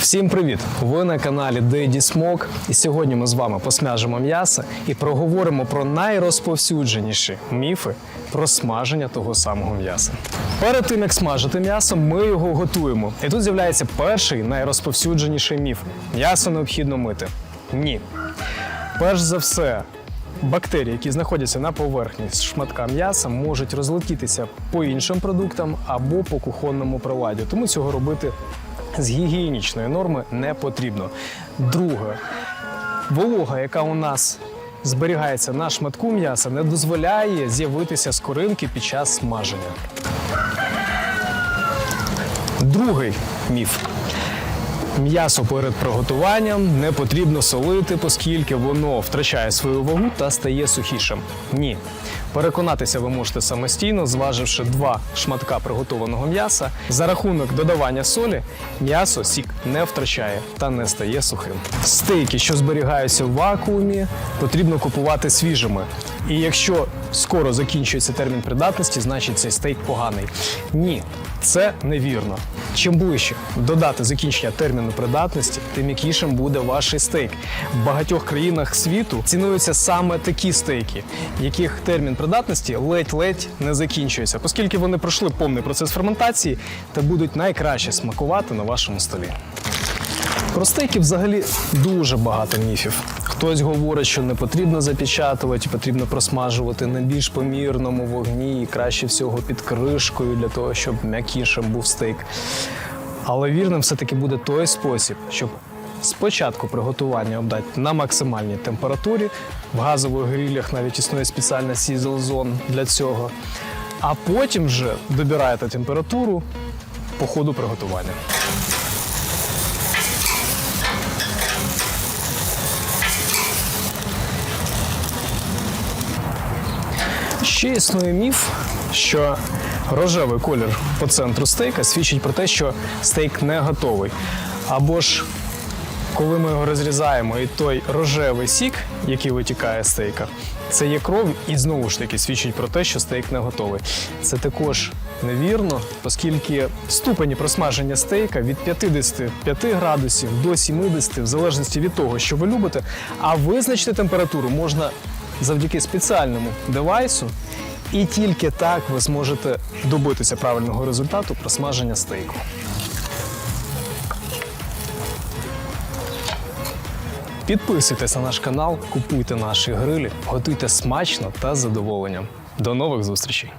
Всім привіт! Ви на каналі Daddy Smoke. І сьогодні ми з вами посмажимо м'ясо і проговоримо про найрозповсюдженіші міфи про смаження того самого м'яса. Перед тим як смажити м'ясо, ми його готуємо. І тут з'являється перший найрозповсюдженіший міф: м'ясо необхідно мити. Ні. Перш за все, бактерії, які знаходяться на поверхні шматка м'яса, можуть розлетітися по іншим продуктам або по кухонному приладі. Тому цього робити з гігієнічної норми не потрібно. Друге, волога, яка у нас зберігається на шматку м'яса, не дозволяє з'явитися скоринки під час смаження. Другий міф. М'ясо перед приготуванням не потрібно солити, оскільки воно втрачає свою вагу та стає сухішим. Ні. Переконатися ви можете самостійно, зваживши два шматка приготованого м'яса. За рахунок додавання солі м'ясо сік не втрачає та не стає сухим. Стейки, що зберігаються в вакуумі, потрібно купувати свіжими. І якщо скоро закінчується термін придатності, значить цей стейк поганий. Ні, це невірно. Чим ближче додати закінчення терміну придатності, тим м'якішим буде ваш стейк. В багатьох країнах світу цінуються саме такі стейки, яких термін придатності ледь-ледь не закінчується, оскільки вони пройшли повний процес ферментації та будуть найкраще смакувати на вашому столі. Про стейки взагалі дуже багато міфів. Хтось говорить, що не потрібно запечатувати, потрібно просмажувати на більш помірному вогні, і краще всього під кришкою для того, щоб м'якішим був стейк. Але вірним все-таки буде той спосіб, щоб спочатку приготування обдати на максимальній температурі. В газових грилях навіть існує спеціальна zone для цього. А потім вже добираєте температуру по ходу приготування. Ще існує міф, що рожевий колір по центру стейка свідчить про те, що стейк не готовий. Або ж коли ми його розрізаємо, і той рожевий сік, який витікає з стейка, це є кров, і знову ж таки свідчить про те, що стейк не готовий. Це також невірно, оскільки ступені просмаження стейка від 55 градусів до 70, в залежності від того, що ви любите, а визначити температуру можна завдяки спеціальному девайсу, і тільки так ви зможете добитися правильного результату просмаження стейку. Підписуйтесь на наш канал, купуйте наші грилі, готуйте смачно та з задоволенням. До нових зустрічей!